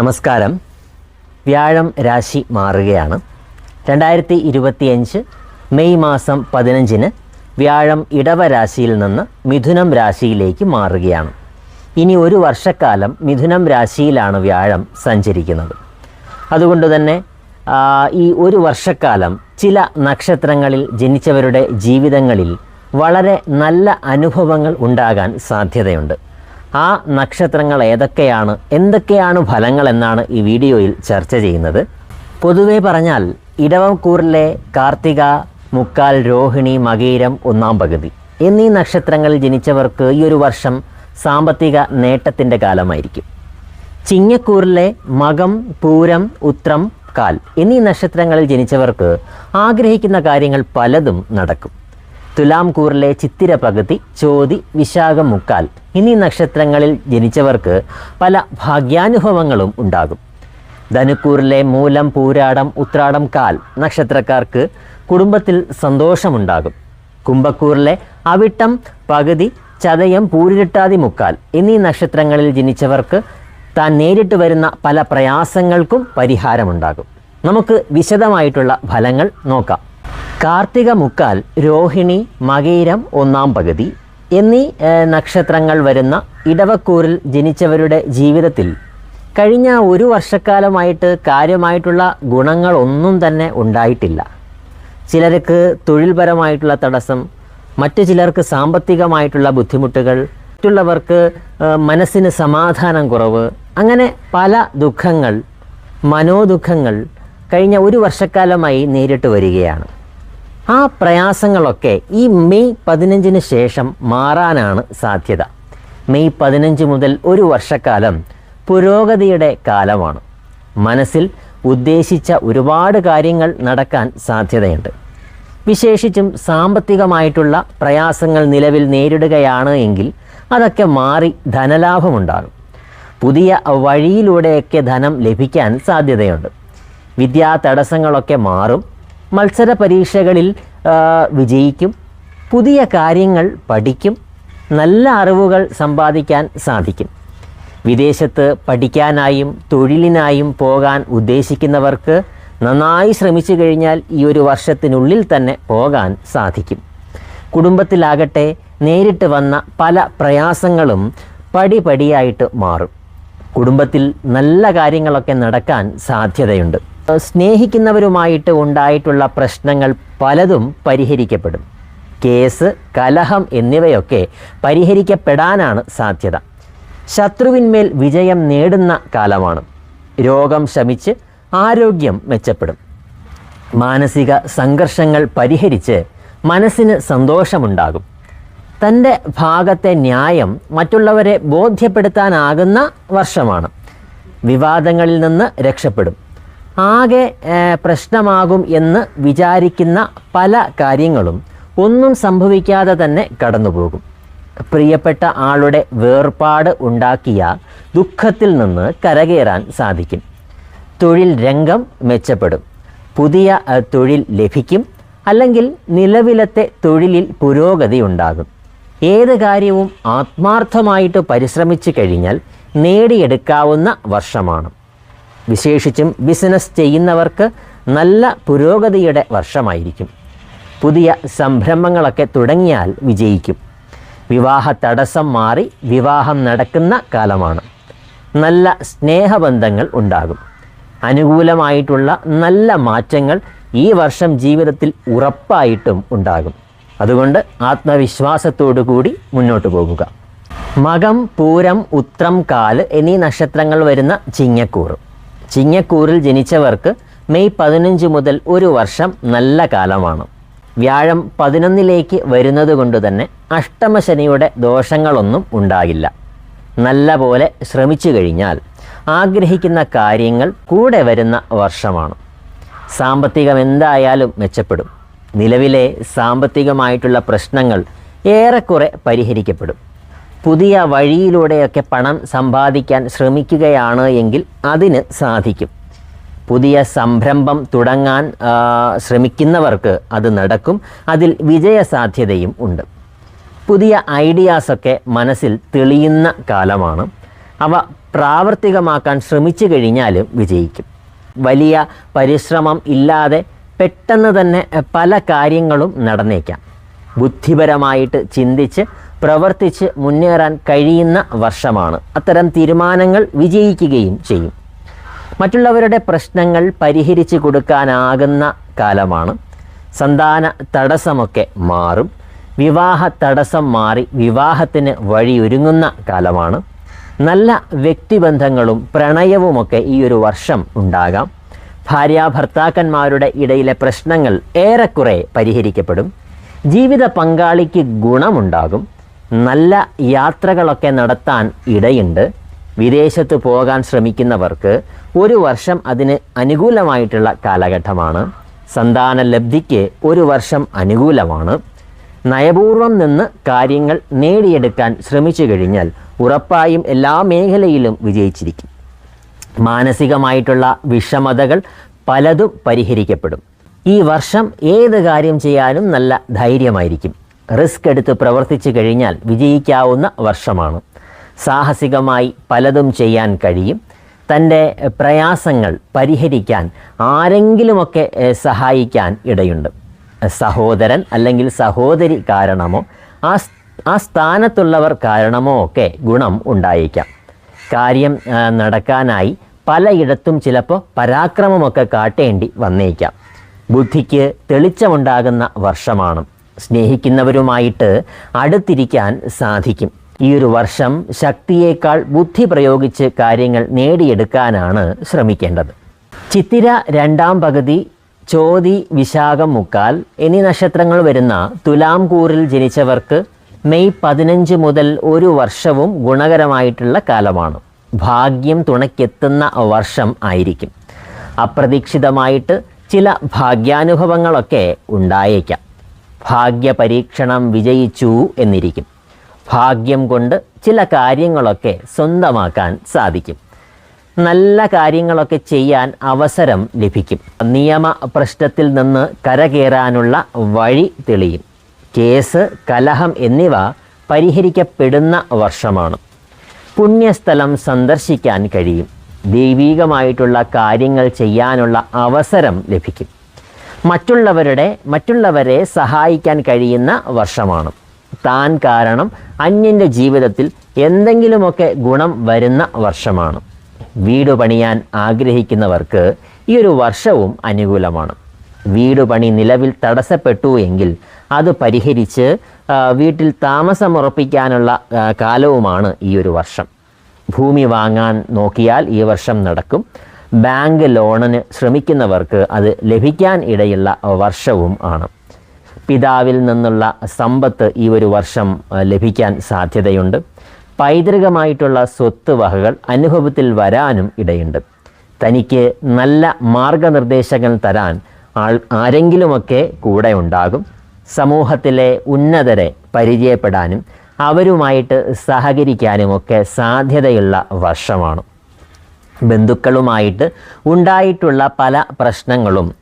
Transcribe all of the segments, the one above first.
നമസ്കാരം. വ്യാഴം രാശി മാറുകയാണ്. രണ്ടായിരത്തി ഇരുപത്തിയഞ്ച് മെയ് മാസം പതിനഞ്ചിന് വ്യാഴം ഇടവ രാശിയിൽ നിന്ന് മിഥുനം രാശിയിലേക്ക് മാറുകയാണ്. ഇനി ഒരു വർഷക്കാലം മിഥുനം രാശിയിലാണ് വ്യാഴം സഞ്ചരിക്കുന്നത്. അതുകൊണ്ട് തന്നെ ഈ ഒരു വർഷക്കാലം ചില നക്ഷത്രങ്ങളിൽ ജനിച്ചവരുടെ ജീവിതങ്ങളിൽ വളരെ നല്ല അനുഭവങ്ങൾ ഉണ്ടാകാൻ സാധ്യതയുണ്ട്. ആ നക്ഷത്രങ്ങൾ ഏതൊക്കെയാണ്? എന്തൊക്കെയാണ് ഫലങ്ങൾ എന്നാണ് ഈ വീഡിയോയിൽ ചർച്ച ചെയ്യുന്നത്. പൊതുവെ പറഞ്ഞാൽ ഇടവംകൂറിലെ കാർത്തിക മുക്കാൽ രോഹിണി മകീരം ഒന്നാം പകുതി എന്നീ നക്ഷത്രങ്ങളിൽ ജനിച്ചവർക്ക് ഈ ഒരു വർഷം സാമ്പത്തിക നേട്ടത്തിന്റെ കാലമായിരിക്കും. ചിങ്ങക്കൂറിലെ മകം പൂരം ഉത്രം കാൽ എന്നീ നക്ഷത്രങ്ങളിൽ ജനിച്ചവർക്ക് ആഗ്രഹിക്കുന്ന കാര്യങ്ങൾ പലതും നടക്കും. തുലാം കൂറിലെ ചിത്തിര പകുതി ചോതി വിശാഖം മുക്കാൽ എന്നീ നക്ഷത്രങ്ങളിൽ ജനിച്ചവർക്ക് പല ഭാഗ്യാനുഭവങ്ങളും ഉണ്ടാകും. ധനുക്കൂറിലെ മൂലം പൂരാടം ഉത്രാടം കാൽ നക്ഷത്രക്കാർക്ക് കുടുംബത്തിൽ സന്തോഷമുണ്ടാകും. കുംഭക്കൂറിലെ അവിട്ടം പകുതി ചതയം പൂരിട്ടാതി മുക്കാൽ എന്നീ നക്ഷത്രങ്ങളിൽ ജനിച്ചവർക്ക് താൻ നേരിട്ട് വരുന്ന പല പ്രയാസങ്ങൾക്കും പരിഹാരമുണ്ടാകും. നമുക്ക് വിശദമായിട്ടുള്ള ഫലങ്ങൾ നോക്കാം. കാർത്തിക മുക്കാൽ രോഹിണി മകീരം ഒന്നാം പകുതി എന്നീ നക്ഷത്രങ്ങൾ വരുന്ന ഇടവക്കൂറിൽ ജനിച്ചവരുടെ ജീവിതത്തിൽ കഴിഞ്ഞ ഒരു വർഷക്കാലമായിട്ട് കാര്യമായിട്ടുള്ള ഗുണങ്ങളൊന്നും തന്നെ ഉണ്ടായിട്ടില്ല. ചിലർക്ക് തൊഴിൽപരമായിട്ടുള്ള തടസ്സം മറ്റു ചിലർക്ക് സാമ്പത്തികമായിട്ടുള്ള ബുദ്ധിമുട്ടുകൾ മറ്റുള്ളവർക്ക് മനസ്സിന് സമാധാനം കുറവ് അങ്ങനെ പല ദുഃഖങ്ങൾ മനോദുഃഖങ്ങൾ കഴിഞ്ഞ ഒരു വർഷക്കാലമായി നേരിട്ട് വരികയാണ്. ആ പ്രയാസങ്ങളൊക്കെ ഈ മെയ് പതിനഞ്ചിന് ശേഷം മാറാനാണ് സാധ്യത. മെയ് പതിനഞ്ച് മുതൽ ഒരു വർഷക്കാലം പുരോഗതിയുടെ കാലമാണ്. മനസ്സിൽ ഉദ്ദേശിച്ച ഒരുപാട് കാര്യങ്ങൾ നടക്കാൻ സാധ്യതയുണ്ട്. വിശേഷിച്ചും സാമ്പത്തികമായിട്ടുള്ള പ്രയാസങ്ങൾ നിലവിൽ നേരിടുകയാണ് എങ്കിൽ അതൊക്കെ മാറി ധനലാഭമുണ്ടാകും. പുതിയ വഴിയിലൂടെയൊക്കെ ധനം ലഭിക്കാൻ സാധ്യതയുണ്ട്. വിദ്യാ തടസ്സങ്ങളൊക്കെ മാറും. മത്സര പരീക്ഷകളിൽ വിജയിക്കും. പുതിയ കാര്യങ്ങൾ പഠിക്കും. നല്ല അറിവുകൾ സമ്പാദിക്കാൻ സാധിക്കും. വിദേശത്ത് പഠിക്കാനായും തൊഴിലിനായും പോകാൻ ഉദ്ദേശിക്കുന്നവർക്ക് നന്നായി ശ്രമിച്ചു കഴിഞ്ഞാൽ ഈ ഒരു വർഷത്തിനുള്ളിൽ തന്നെ പോകാൻ സാധിക്കും. കുടുംബത്തിലാകട്ടെ നേരിട്ട് വന്ന പല പ്രയാസങ്ങളും പടിപടിയായിട്ട് മാറും. കുടുംബത്തിൽ നല്ല കാര്യങ്ങളൊക്കെ നടക്കാൻ സാധ്യതയുണ്ട്. സ്നേഹിക്കുന്നവരുമായിട്ട് ഉണ്ടായിട്ടുള്ള പ്രശ്നങ്ങൾ പലതും പരിഹരിക്കപ്പെടും. കേസ് കലഹം എന്നിവയൊക്കെ പരിഹരിക്കപ്പെടാനാണ് സാധ്യത. ശത്രുവിന്മേൽ വിജയം നേടുന്ന കാലമാണ്. രോഗം ശമിച്ച് ആരോഗ്യം മെച്ചപ്പെടും. മാനസിക സംഘർഷങ്ങൾ പരിഹരിച്ച് മനസ്സിന് സന്തോഷമുണ്ടാകും. തന്റെ ഭാഗത്തെ ന്യായം മറ്റുള്ളവരെ ബോധ്യപ്പെടുത്താനാകുന്ന വർഷമാണ്. വിവാദങ്ങളിൽ നിന്ന് രക്ഷപ്പെടും. ആകെ പ്രശ്നമാകും എന്ന് വിചാരിക്കുന്ന പല കാര്യങ്ങളും ഒന്നും സംഭവിക്കാതെ തന്നെ കടന്നുപോകും. പ്രിയപ്പെട്ട ആളുടെ വേർപാട് ഉണ്ടാക്കിയ ദുഃഖത്തിൽ നിന്ന് കരകയറാൻ സാധിക്കും. തൊഴിൽ രംഗം മെച്ചപ്പെടും. പുതിയ തൊഴിൽ ലഭിക്കും അല്ലെങ്കിൽ നിലവിലത്തെ തൊഴിലിൽ പുരോഗതി ഉണ്ടാകും. ഏത് കാര്യവും ആത്മാർത്ഥമായിട്ട് പരിശ്രമിച്ചു കഴിഞ്ഞാൽ നേടിയെടുക്കാവുന്ന വർഷമാണ്. വിശേഷിച്ചും ബിസിനസ് ചെയ്യുന്നവർക്ക് നല്ല പുരോഗതിയുടെ വർഷമായിരിക്കും. പുതിയ സംരംഭങ്ങളൊക്കെ തുടങ്ങിയാൽ വിജയിക്കും. വിവാഹ തടസ്സം മാറി വിവാഹം നടക്കുന്ന കാലമാണ്. നല്ല സ്നേഹബന്ധങ്ങൾ ഉണ്ടാകും. അനുകൂലമായിട്ടുള്ള നല്ല മാറ്റങ്ങൾ ഈ വർഷം ജീവിതത്തിൽ ഉറപ്പായിട്ടും ഉണ്ടാകും. അതുകൊണ്ട് ആത്മവിശ്വാസത്തോടു കൂടി മുന്നോട്ട് പോകുക. മകം പൂരം ഉത്രം കാൽ എന്നീ നക്ഷത്രങ്ങൾ വരുന്ന ചിങ്ങക്കൂറ്. ചിങ്ങക്കൂറിൽ ജനിച്ചവർക്ക് മെയ് പതിനഞ്ച് മുതൽ ഒരു വർഷം നല്ല കാലമാണ്. വ്യാഴം പതിനൊന്നിലേക്ക് വരുന്നത് കൊണ്ട് തന്നെ അഷ്ടമശനിയുടെ ദോഷങ്ങളൊന്നും ഉണ്ടാകില്ല. നല്ല പോലെ ശ്രമിച്ചു കഴിഞ്ഞാൽ ആഗ്രഹിക്കുന്ന കാര്യങ്ങൾ കൂടെ വരുന്ന വർഷമാണ്. സാമ്പത്തികം എന്തായാലും മെച്ചപ്പെടും. നിലവിലെ സാമ്പത്തികമായിട്ടുള്ള പ്രശ്നങ്ങൾ ഏറെക്കുറെ പരിഹരിക്കപ്പെടും. പുതിയ വഴിയിലൂടെയൊക്കെ പണം സമ്പാദിക്കാൻ ശ്രമിക്കുകയാണ് എങ്കിൽ അതിന് സാധിക്കും. പുതിയ സംരംഭം തുടങ്ങാൻ ശ്രമിക്കുന്നവർക്ക് അത് നടക്കും. അതിൽ വിജയസാധ്യതയും ഉണ്ട്. പുതിയ ഐഡിയാസൊക്കെ മനസ്സിൽ തെളിയുന്ന കാലമാണ്. അവ പ്രാവർത്തികമാക്കാൻ ശ്രമിച്ചു കഴിഞ്ഞാലും വിജയിക്കും. വലിയ പരിശ്രമം ഇല്ലാതെ പെട്ടെന്ന് തന്നെ പല കാര്യങ്ങളും നടന്നേക്കാം. ബുദ്ധിപരമായിട്ട് ചിന്തിച്ച് പ്രവർത്തിച്ച് മുന്നേറാൻ കഴിയുന്ന വർഷമാണ്. അത്തരം തീരുമാനങ്ങൾ വിജയിക്കുകയും ചെയ്യും. മറ്റുള്ളവരുടെ പ്രശ്നങ്ങൾ പരിഹരിച്ചു കൊടുക്കാനാകുന്ന കാലമാണ്. സന്താന തടസ്സമൊക്കെ മാറും. വിവാഹ തടസ്സം മാറി വിവാഹത്തിന് വഴിയൊരുങ്ങുന്ന കാലമാണ്. നല്ല വ്യക്തിബന്ധങ്ങളും പ്രണയവുമൊക്കെ ഈ ഒരു വർഷം ഉണ്ടാകാം. ഭാര്യ ഭർത്താക്കന്മാരുടെ ഇടയിലെ പ്രശ്നങ്ങൾ ഏറെക്കുറെ പരിഹരിക്കപ്പെടും. ജീവിത പങ്കാളിക്ക് ഗുണമുണ്ടാകും. നല്ല യാത്രകളൊക്കെ നടത്താൻ ഇടയുണ്ട്. വിദേശത്ത് പോകാൻ ശ്രമിക്കുന്നവർക്ക് ഒരു വർഷം അതിന് അനുകൂലമായിട്ടുള്ള കാലഘട്ടമാണ്. സന്താന ലബ്ധിക്ക് ഒരു വർഷം അനുകൂലമാണ്. നയപൂർവം നിന്ന് കാര്യങ്ങൾ നേടിയെടുക്കാൻ ശ്രമിച്ചു കഴിഞ്ഞാൽ ഉറപ്പായും എല്ലാ മേഖലയിലും വിജയിച്ചിരിക്കും. മാനസികമായിട്ടുള്ള വിഷമതകൾ പലതും പരിഹരിക്കപ്പെടും. ഈ വർഷം ഏത് കാര്യം ചെയ്യാനും നല്ല ധൈര്യമായിരിക്കും. റിസ്ക് എടുത്ത് പ്രവർത്തിച്ചു കഴിഞ്ഞാൽ വിജയിക്കാവുന്ന വർഷമാണ്. സാഹസികമായി പലതും ചെയ്യാൻ കഴിയും. തന്റെ പ്രയാസങ്ങൾ പരിഹരിക്കാൻ ആരെങ്കിലുമൊക്കെ സഹായിക്കാൻ ഇടയുണ്ട്. സഹോദരൻ അല്ലെങ്കിൽ സഹോദരി കാരണമോ ആ ആ സ്ഥാനത്തുള്ളവർ കാരണമോ ഒക്കെ ഗുണം ഉണ്ടായേക്കാം. കാര്യം നടക്കാനായി പലയിടത്തും ചിലപ്പോൾ പരാക്രമമൊക്കെ കാട്ടേണ്ടി വന്നേക്കാം. ബുദ്ധിക്ക് തെളിച്ചമുണ്ടാകുന്ന വർഷമാണ്. സ്നേഹിക്കുന്നവരുമായിട്ട് അടുത്തിരിക്കാൻ സാധിക്കും. ഈ ഒരു വർഷം ശക്തിയേക്കാൾ ബുദ്ധി പ്രയോഗിച്ച് കാര്യങ്ങൾ നേടിയെടുക്കാനാണ് ശ്രമിക്കേണ്ടത്. ചിത്തിര രണ്ടാം പകുതി ചോതി വിശാഖം മുക്കാൽ എന്നീ നക്ഷത്രങ്ങൾ വരുന്ന തുലാം കൂറിൽ ജനിച്ചവർക്ക് മെയ് പതിനഞ്ച് മുതൽ ഒരു വർഷവും ഗുണകരമായിട്ടുള്ള കാലമാണ്. ഭാഗ്യം തുണയ്ക്കെത്തുന്ന വർഷം ആയിരിക്കും. അപ്രതീക്ഷിതമായിട്ട് ചില ഭാഗ്യാനുഭവങ്ങളൊക്കെ ഉണ്ടായേക്കാം. ഭാഗ്യ പരീക്ഷണം വിജയിച്ചു എന്നിരിക്കും. ഭാഗ്യം കൊണ്ട് ചില കാര്യങ്ങളൊക്കെ സ്വന്തമാക്കാൻ സാധിക്കും. നല്ല കാര്യങ്ങളൊക്കെ ചെയ്യാൻ അവസരം ലഭിക്കും. നിയമ പ്രശ്നത്തിൽ നിന്ന് കരകയറാനുള്ള വഴി തെളിയും. കേസ് കലഹം എന്നിവ പരിഹരിക്കപ്പെടുന്ന വർഷമാണ്. പുണ്യസ്ഥലം സന്ദർശിക്കാൻ കഴിയും. ദൈവീകമായിട്ടുള്ള കാര്യങ്ങൾ ചെയ്യാനുള്ള അവസരം ലഭിക്കും. മറ്റുള്ളവരുടെ മറ്റുള്ളവരെ സഹായിക്കാൻ കഴിയുന്ന വർഷമാണ്. താൻ കാരണം അന്യന്റെ ജീവിതത്തിൽ എന്തെങ്കിലുമൊക്കെ ഗുണം വരുന്ന വർഷമാണ്. വീട് പണിയാൻ ആഗ്രഹിക്കുന്നവർക്ക് ഈ ഒരു വർഷവും അനുകൂലമാണ്. വീട് പണി നിലവിൽ തടസ്സപ്പെട്ടു എങ്കിൽ അത് പരിഹരിച്ച് വീട്ടിൽ താമസമുറപ്പിക്കാനുള്ള കാലവുമാണ് ഈ ഒരു വർഷം. ഭൂമി വാങ്ങാൻ നോക്കിയാൽ ഈ വർഷം നടക്കും. ബാങ്ക് ലോണിന് ശ്രമിക്കുന്നവർക്ക് അത് ലഭിക്കാൻ ഇടയുള്ള വർഷവും ആണ്. പിതാവിൽ നിന്നുള്ള സമ്പത്ത് ഈ ഒരു വർഷം ലഭിക്കാൻ സാധ്യതയുണ്ട്. പൈതൃകമായിട്ടുള്ള സ്വത്ത് വകകൾ അനുഭവത്തിൽ വരാനും ഇടയുണ്ട്. തനിക്ക് നല്ല മാർഗനിർദ്ദേശങ്ങൾ തരാൻ ആൾ ആരെങ്കിലുമൊക്കെ കൂടെ ഉണ്ടാകും. സമൂഹത്തിലെ ഉന്നതരെ പരിചയപ്പെടാനും അവരുമായിട്ട് സഹകരിക്കാനുമൊക്കെ സാധ്യതയുള്ള വർഷമാണ്. ബന്ധുക്കളുമായിട്ട് ഉണ്ടായിട്ടുള്ള പല പ്രശ്നങ്ങളും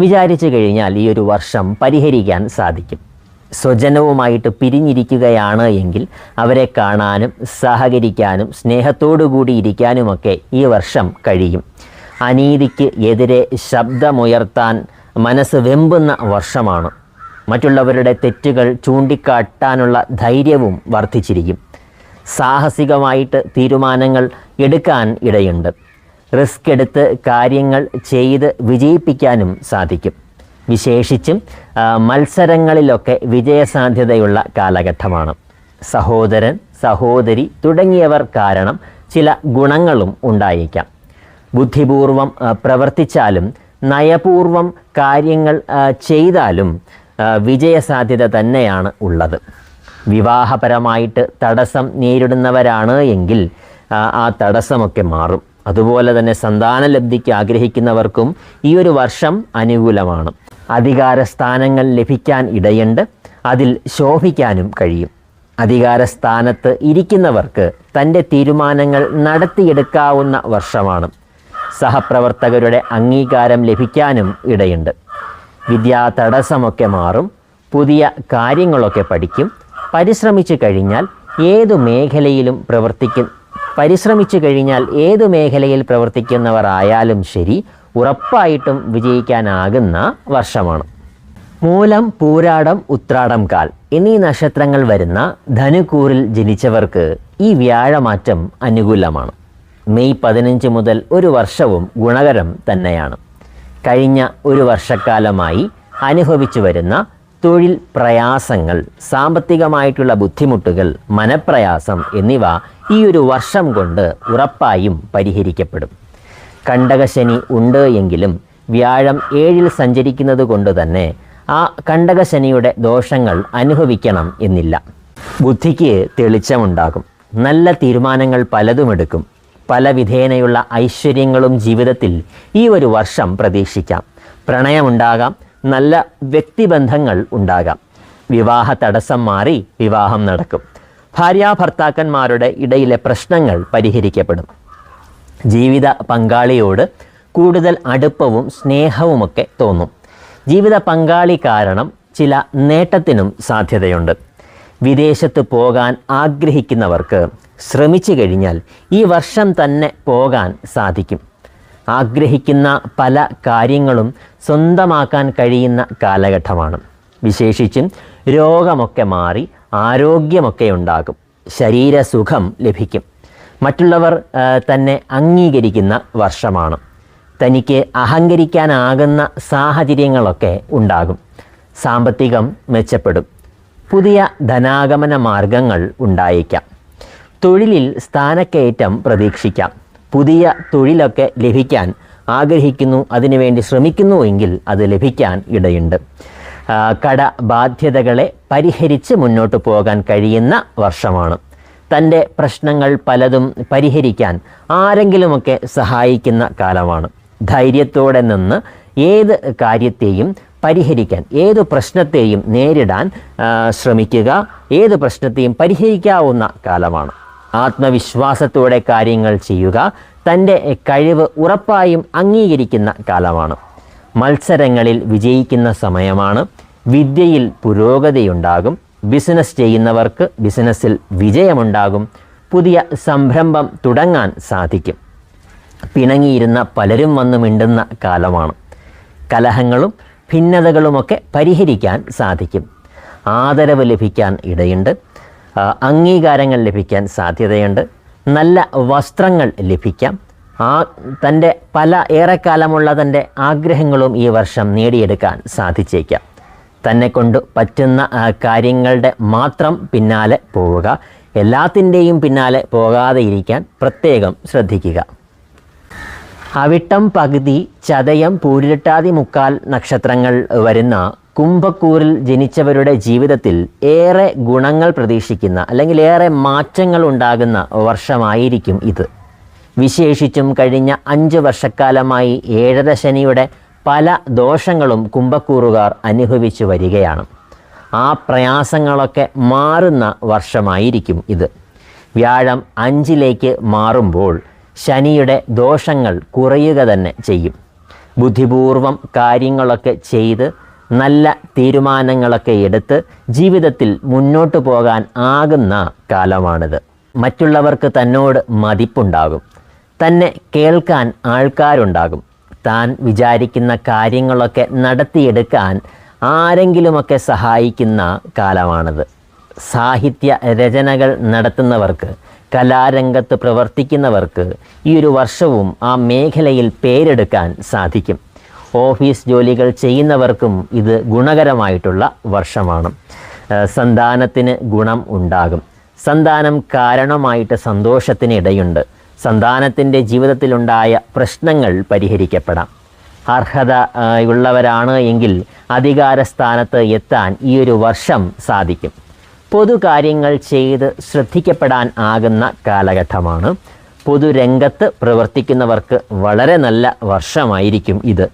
വിചാരിച്ചു കഴിഞ്ഞാൽ ഈ ഒരു വർഷം പരിഹരിക്കാൻ സാധിക്കും. സ്വജനവുമായിട്ട് പിരിഞ്ഞിരിക്കുകയാണ് എങ്കിൽ അവരെ കാണാനും സഹകരിക്കാനും സ്നേഹത്തോടുകൂടി ഇരിക്കാനുമൊക്കെ ഈ വർഷം കഴിയും. അനീതിക്ക് എതിരെ ശബ്ദമുയർത്താൻ മനസ്സ് വെമ്പുന്ന വർഷമാണ്. മറ്റുള്ളവരുടെ തെറ്റുകൾ ചൂണ്ടിക്കാട്ടാനുള്ള ധൈര്യവും വർദ്ധിച്ചിരിക്കും. സാഹസികമായിട്ട് തീരുമാനങ്ങൾ എടുക്കാൻ ഇടയുണ്ട്. റിസ്ക് എടുത്ത് കാര്യങ്ങൾ ചെയ്ത് വിജയിപ്പിക്കാനും സാധിക്കും. വിശേഷിച്ചും മത്സരങ്ങളിലൊക്കെ വിജയസാധ്യതയുള്ള കാലഘട്ടമാണ്. സഹോദരൻ സഹോദരി തുടങ്ങിയവർ കാരണം ചില ഗുണങ്ങളും ഉണ്ടായേക്കാം. ബുദ്ധിപൂർവം പ്രവർത്തിച്ചാലും നയപൂർവം കാര്യങ്ങൾ ചെയ്താലും വിജയസാധ്യത തന്നെയാണ് ഉള്ളത്. വിവാഹപരമായിട്ട് തടസ്സം നേരിടുന്നവരാണ് എങ്കിൽ ആ, തടസ്സമൊക്കെ മാറും. അതുപോലെ തന്നെ സന്താനലബ്ധിക്ക് ആഗ്രഹിക്കുന്നവർക്കും ഈ ഒരു വർഷം അനുകൂലമാണ്. അധികാര സ്ഥാനങ്ങൾ ലഭിക്കാൻ ഇടയുണ്ട് അതിൽ ശോഭിക്കാനും കഴിയും. അധികാര സ്ഥാനത്ത് ഇരിക്കുന്നവർക്ക് തന്റെ തീരുമാനങ്ങൾ നടത്തിയെടുക്കാവുന്ന വർഷമാണ്. സഹപ്രവർത്തകരുടെ അംഗീകാരം ലഭിക്കാനും ഇടയുണ്ട്. വിദ്യാ തടസ്സമൊക്കെ മാറും പുതിയ കാര്യങ്ങളൊക്കെ പഠിക്കും പരിശ്രമിച്ചു കഴിഞ്ഞാൽ ഏതു മേഖലയിലും പ്രവർത്തിക്കും. പരിശ്രമിച്ചു കഴിഞ്ഞാൽ ഏതു മേഖലയിൽ പ്രവർത്തിക്കുന്നവർ ആയാലും ശരി ഉറപ്പായിട്ടും വിജയിക്കാനാകുന്ന വർഷമാണ്. മൂലം പൂരാടം ഉത്രാടം കാൽ എന്നീ നക്ഷത്രങ്ങൾ വരുന്ന ധനുക്കൂറിൽ ജനിച്ചവർക്ക് ഈ വ്യാഴമാറ്റം അനുകൂലമാണ്. മെയ് പതിനഞ്ച് മുതൽ ഒരു വർഷവും ഗുണകരം തന്നെയാണ്. കഴിഞ്ഞ ഒരു വർഷക്കാലമായി അനുഭവിച്ചു വരുന്ന തൊഴിൽ പ്രയാസങ്ങൾ സാമ്പത്തികമായിട്ടുള്ള ബുദ്ധിമുട്ടുകൾ മനപ്രയാസം എന്നിവ ഈ ഒരു വർഷം കൊണ്ട് ഉറപ്പായും പരിഹരിക്കപ്പെടും. കണ്ടകശനി ഉണ്ട് എങ്കിലും വ്യാഴം ഏഴിൽ സഞ്ചരിക്കുന്നത് കൊണ്ട് തന്നെ ആ കണ്ടകശനിയുടെ ദോഷങ്ങൾ അനുഭവിക്കണം എന്നില്ല. ബുദ്ധിക്ക് തെളിച്ചമുണ്ടാകും. നല്ല തീരുമാനങ്ങൾ പലതും എടുക്കും. പല വിധേനയുള്ള ഐശ്വര്യങ്ങളും ജീവിതത്തിൽ ഈ ഒരു വർഷം പ്രതീക്ഷിക്കാം. പ്രണയമുണ്ടാകാം നല്ല വ്യക്തിബന്ധങ്ങൾ ഉണ്ടാകാം. വിവാഹ തടസ്സം മാറി വിവാഹം നടക്കും. ഭാര്യാഭർത്താക്കന്മാരുടെ ഇടയിലെ പ്രശ്നങ്ങൾ പരിഹരിക്കപ്പെടും. ജീവിത പങ്കാളിയോട് കൂടുതൽ അടുപ്പവും സ്നേഹവുമൊക്കെ തോന്നും. ജീവിത പങ്കാളി കാരണം ചില നേട്ടത്തിനും സാധ്യതയുണ്ട്. വിദേശത്ത് പോകാൻ ആഗ്രഹിക്കുന്നവർക്ക് ശ്രമിച്ചു കഴിഞ്ഞാൽ ഈ വർഷം തന്നെ പോകാൻ സാധിക്കും. ആഗ്രഹിക്കുന്ന പല കാര്യങ്ങളും സ്വന്തമാക്കാൻ കഴിയുന്ന കാലഘട്ടമാണ്. വിശേഷിച്ചും രോഗമൊക്കെ മാറി ആരോഗ്യമൊക്കെ ഉണ്ടാകും. ശരീരസുഖം ലഭിക്കും. മറ്റുള്ളവർ തന്നെ അംഗീകരിക്കുന്ന വർഷമാണ്. തനിക്ക് അഹങ്കരിക്കാനാകുന്ന സാഹചര്യങ്ങളൊക്കെ ഉണ്ടാകും. സാമ്പത്തികം മെച്ചപ്പെടും. പുതിയ ധനാഗമന മാർഗങ്ങൾ ഉണ്ടായേക്കാം. തൊഴിലിൽ സ്ഥാനക്കയറ്റം പ്രതീക്ഷിക്കാം. പുതിയ തൊഴിലൊക്കെ ലഭിക്കാൻ ആഗ്രഹിക്കുന്നു അതിനുവേണ്ടി ശ്രമിക്കുന്നു എങ്കിൽ അത് ലഭിക്കാൻ ഇടയുണ്ട്. ആ, കട ബാധ്യതകളെ പരിഹരിച്ച് മുന്നോട്ട് പോകാൻ കഴിയുന്ന വർഷമാണ്. തന്റെ പ്രശ്നങ്ങൾ പലതും പരിഹരിക്കാൻ ആരെങ്കിലുമൊക്കെ സഹായിക്കുന്ന കാലമാണ്. ധൈര്യത്തോടെ നിന്ന് ഏത് കാര്യത്തെയും പരിഹരിക്കാൻ ഏത് പ്രശ്നത്തെയും നേരിടാൻ ശ്രമിക്കുക ഏത് പ്രശ്നത്തെയും പരിഹരിക്കാവുന്ന കാലമാണ്. ആത്മവിശ്വാസത്തോടെ കാര്യങ്ങൾ ചെയ്യുക തന്റെ കഴിവ് ഉറപ്പായും അംഗീകരിക്കുന്ന കാലമാണ്. മത്സരങ്ങളിൽ വിജയിക്കുന്ന സമയമാണ്. വിദ്യയിൽ പുരോഗതിയുണ്ടാകും. ബിസിനസ് ചെയ്യുന്നവർക്ക് ബിസിനസ്സിൽ വിജയമുണ്ടാകും. പുതിയ സംരംഭം തുടങ്ങാൻ സാധിക്കും. പിണങ്ങിയിരുന്ന പലരും വന്നു മിണ്ടുന്ന കാലമാണ്. കലഹങ്ങളും ഭിന്നതകളുമൊക്കെ പരിഹരിക്കാൻ സാധിക്കും. ആദരവ് ലഭിക്കാൻ ഇടയുണ്ട്. അംഗീകാരങ്ങൾ ലഭിക്കാൻ സാധ്യതയുണ്ട്. നല്ല വസ്ത്രങ്ങൾ ലഭിക്കാം. ആ തന്റെ പല ഏറെക്കാലമുള്ള തന്റെ ആഗ്രഹങ്ങളും ഈ വർഷം നേടിയെടുക്കാൻ സാധിച്ചേക്കാം. തന്നെ കൊണ്ട് പറ്റുന്ന കാര്യങ്ങളുടെ മാത്രം പിന്നാലെ പോവുക. എല്ലാത്തിന്റെയും പിന്നാലെ പോകാതെ ഇരിക്കാൻ പ്രത്യേകം ശ്രദ്ധിക്കുക. അവിട്ടം പകുതി ചതയം പൂരിട്ടാതി മുക്കാൽ നക്ഷത്രങ്ങൾ വരുന്ന കുംഭക്കൂറിൽ ജനിച്ചവരുടെ ജീവിതത്തിൽ ഏറെ ഗുണങ്ങൾ പ്രതീക്ഷിക്കുന്ന അല്ലെങ്കിൽ ഏറെ മാറ്റങ്ങൾ ഉണ്ടാകുന്ന വർഷമായിരിക്കും ഇത്. വിശേഷിച്ചും കഴിഞ്ഞ അഞ്ച് വർഷക്കാലമായി ഏഴര ശനിയുടെ പല ദോഷങ്ങളും കുംഭക്കൂറുകാർ അനുഭവിച്ചു വരികയാണ്. ആ പ്രയാസങ്ങളൊക്കെ മാറുന്ന വർഷമായിരിക്കും ഇത്. വ്യാഴം അഞ്ചിലേക്ക് മാറുമ്പോൾ ശനിയുടെ ദോഷങ്ങൾ കുറയുക തന്നെ ചെയ്യും. ബുദ്ധിപൂർവം കാര്യങ്ങളൊക്കെ ചെയ്ത് നല്ല തീരുമാനങ്ങളൊക്കെ എടുത്ത് ജീവിതത്തിൽ മുന്നോട്ട് പോകാൻ ആകുന്ന കാലമാണിത്. മറ്റുള്ളവർക്ക് തന്നോട് മതിപ്പുണ്ടാകും. തന്നെ കേൾക്കാൻ ആൾക്കാരുണ്ടാകും. താൻ വിചാരിക്കുന്ന കാര്യങ്ങളൊക്കെ നടത്തിയെടുക്കാൻ ആരെങ്കിലുമൊക്കെ സഹായിക്കുന്ന കാലമാണിത്. സാഹിത്യ രചനകൾ നടത്തുന്നവർക്ക് കലാരംഗത്ത് പ്രവർത്തിക്കുന്നവർക്ക് ഈ ഒരു വർഷവും ആ മേഖലയിൽ പേരെടുക്കാൻ സാധിക്കും. ഓഫീസ് ജോലികൾ ചെയ്യുന്നവർക്കും ഇത് ഗുണകരമായിട്ടുള്ള വർഷമാണ്. സന്താനത്തിന് ഗുണം ഉണ്ടാകും. സന്താനം കാരണമായിട്ട് സന്തോഷത്തിന് ഇടയുണ്ട്. സന്താനത്തിന്റെ ജീവിതത്തിലുണ്ടായ പ്രശ്നങ്ങൾ പരിഹരിക്കപ്പെടാം. അർഹത ഉള്ളവരാണ് എങ്കിൽ അധികാര സ്ഥാനത്ത് എത്താൻ ഈ ഒരു വർഷം സാധിക്കും. പൊതുകാര്യങ്ങൾ ചെയ്ത് ശ്രദ്ധിക്കപ്പെടാൻ ആകുന്ന കാലഘട്ടമാണ്. പൊതുരംഗത്ത് പ്രവർത്തിക്കുന്നവർക്ക് വളരെ നല്ല വർഷമായിരിക്കും ഇത്.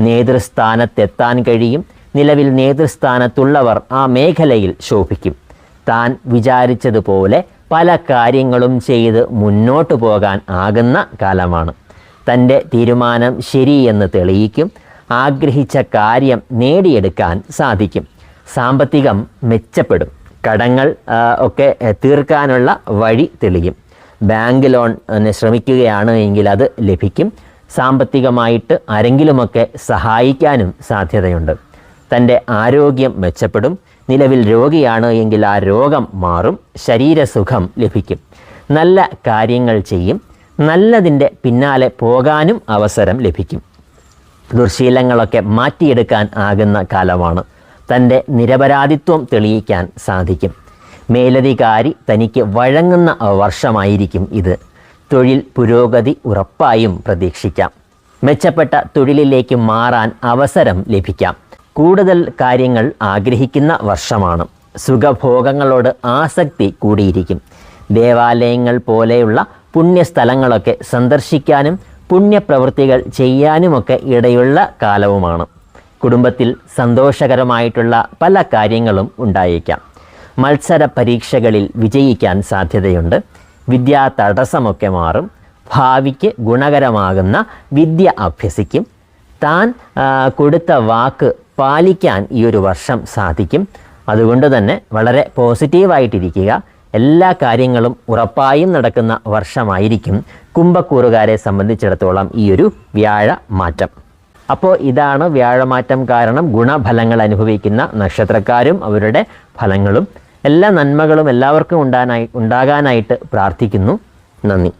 നേതൃസ്ഥാനത്തെത്താൻ കഴിയും. നിലവിൽ നേതൃസ്ഥാനത്തുള്ളവർ ആ മേഖലയിൽ ശോഭിക്കും. താൻ വിചാരിച്ചതുപോലെ പല കാര്യങ്ങളും ചെയ്ത് മുന്നോട്ട് പോകാൻ ആകുന്ന കാലമാണ്. തന്റെ തീരുമാനം ശരിയെന്ന് തെളിയിക്കും. ആഗ്രഹിച്ച കാര്യം നേടിയെടുക്കാൻ സാധിക്കും. സാമ്പത്തികം മെച്ചപ്പെടും. കടങ്ങൾ ഒക്കെ തീർക്കാനുള്ള വഴി തെളിയും. ബാങ്ക് ലോൺ ശ്രമിക്കുകയാണ് എങ്കിൽ അത് ലഭിക്കും. സാമ്പത്തികമായിട്ട് ആരെങ്കിലുമൊക്കെ സഹായിക്കാനും സാധ്യതയുണ്ട്. തന്റെ ആരോഗ്യം മെച്ചപ്പെടും നിലവിൽ രോഗിയാണ് എങ്കിൽ ആ രോഗം മാറും ശരീരസുഖം ലഭിക്കും. നല്ല കാര്യങ്ങൾ ചെയ്യും നല്ലതിന്റെ പിന്നാലെ പോകാനും അവസരം ലഭിക്കും. ദുർശീലങ്ങളൊക്കെ മാറ്റിയെടുക്കാൻ ആകുന്ന കാലമാണ്. തന്റെ നിരപരാധിത്വം തെളിയിക്കാൻ സാധിക്കും. മേലധികാരി തനിക്ക് വഴങ്ങുന്ന വർഷമായിരിക്കും ഇത്. തൊഴിൽ പുരോഗതി ഉറപ്പായും പ്രതീക്ഷിക്കാം. മെച്ചപ്പെട്ട തൊഴിലിലേക്ക് മാറാൻ അവസരം ലഭിക്കാം. കൂടുതൽ കാര്യങ്ങൾ ആഗ്രഹിക്കുന്ന വർഷമാണ്. സുഖഭോഗങ്ങളോട് ആസക്തി കൂടിയിരിക്കും. ദേവാലയങ്ങൾ പോലെയുള്ള പുണ്യസ്ഥലങ്ങളൊക്കെ സന്ദർശിക്കാനും പുണ്യപ്രവൃത്തികൾ ചെയ്യാനുമൊക്കെ ഇടയുള്ള കാലവുമാണ്. കുടുംബത്തിൽ സന്തോഷകരമായിട്ടുള്ള പല കാര്യങ്ങളും ഉണ്ടായേക്കാം. മത്സര പരീക്ഷകളിൽ വിജയിക്കാൻ സാധ്യതയുണ്ട്. വിദ്യാ തടസ്സമൊക്കെ മാറും. ഭാവിക്ക് ഗുണകരമാകുന്ന വിദ്യ അഭ്യസിക്കും. താൻ കൊടുത്ത വാക്ക് പാലിക്കാൻ ഈ ഒരു വർഷം സാധിക്കും. അതുകൊണ്ട് തന്നെ വളരെ പോസിറ്റീവായിട്ടിരിക്കുക. എല്ലാ കാര്യങ്ങളും ഉറപ്പായും നടക്കുന്ന വർഷമായിരിക്കും. കുംഭക്കൂറുകാരെ സംബന്ധിച്ചിടത്തോളം ഈ ഒരു വ്യാഴ മാറ്റം അപ്പോൾ ഇതാണ് വ്യാഴമാറ്റം കാരണം ഗുണഫലങ്ങൾ അനുഭവിക്കുന്ന നക്ഷത്രക്കാരും അവരുടെ ഫലങ്ങളും. എല്ലാ നന്മകളും എല്ലാവർക്കും ഉണ്ടാനായി ഉണ്ടാകാനായിട്ട് പ്രാർത്ഥിക്കുന്നു. നന്ദി.